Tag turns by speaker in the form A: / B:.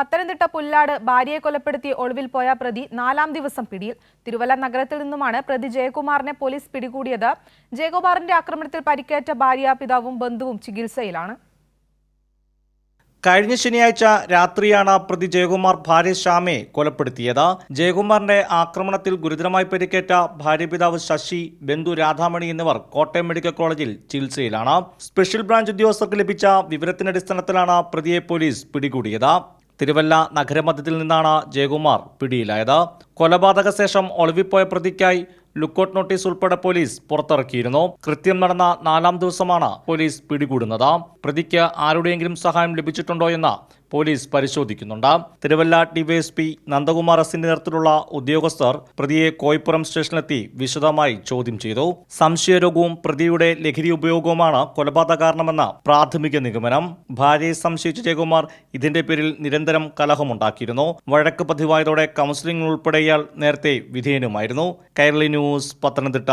A: പത്തനംതിട്ട പുല്ലാട് ഭാര്യയെ കൊലപ്പെടുത്തി ഒളിവിൽ പോയ പ്രതി നാലാം ദിവസം പിടിയിൽ. തിരുവല്ല നഗരത്തിൽ നിന്നുമാണ് പ്രതി ജയകുമാറിനെ പോലീസ് പിടികൂടിയത്. ജയകുമാറിന്റെ ആക്രമണത്തിൽ പരിക്കേറ്റ ഭാര്യ പിതാവും ബന്ധുവും ചികിത്സയിലാണ്.
B: കഴിഞ്ഞ ശനിയാഴ്ച രാത്രിയാണ് പ്രതി ജയകുമാർ ഭാര്യ ശ്യാമയെ കൊലപ്പെടുത്തിയത്. ജയകുമാറിന്റെ ആക്രമണത്തിൽ ഗുരുതരമായി പരിക്കേറ്റ ഭാര്യ പിതാവ് ശശി ബന്ധു രാധാമണി എന്നിവർ കോട്ടയം മെഡിക്കൽ കോളേജിൽ ചികിത്സയിലാണ്. സ്പെഷ്യൽ ബ്രാഞ്ച് ഉദ്യോഗസ്ഥർക്ക് ലഭിച്ച വിവരത്തിന്റെ അടിസ്ഥാനത്തിലാണ് പ്രതിയെ പോലീസ് പിടികൂടിയത്. തിരുവല്ല നഗരമധ്യത്തിൽ നിന്നാണ് ജയകുമാർ പിടിയിലായത്. കൊലപാതക ശേഷം ഒളിവിപ്പോയ പ്രതിക്കായി ലുക്കൌട്ട് നോട്ടീസ് ഉൾപ്പെടെ പോലീസ് പുറത്തിറക്കിയിരുന്നു. കൃത്യം നടന്ന നാലാം ദിവസമാണ് പോലീസ് പിടികൂടുന്നത്. പ്രതിക്ക് ആരുടെയെങ്കിലും സഹായം ലഭിച്ചിട്ടുണ്ടോ എന്ന് പോലീസ് പരിശോധിക്കുന്നുണ്ട്. തിരുവല്ല ഡിവൈഎസ്പി നന്ദകുമാർ എസിന്റെ നേതൃത്വത്തിലുള്ള ഉദ്യോഗസ്ഥർ പ്രതിയെ കോയിപ്പുറം സ്റ്റേഷനിലെത്തി വിശദമായി ചോദ്യം ചെയ്തു. സംശയരോഗവും പ്രതിയുടെ ലഹരി ഉപയോഗവുമാണ് കൊലപാതക കാരണമെന്ന പ്രാഥമിക നിഗമനം. ഭാര്യയെ സംശയിച്ച ജയകുമാർ ഇതിന്റെ പേരിൽ നിരന്തരം കലഹമുണ്ടാക്കിയിരുന്നു. വഴക്ക് പതിവായതോടെ കൗൺസിലിംഗ് ഉൾപ്പെടെ ഇയാൾ നേരത്തെ വിധേയനുമായിരുന്നു. കൈരളി ന്യൂസ് പത്തനംതിട്ട.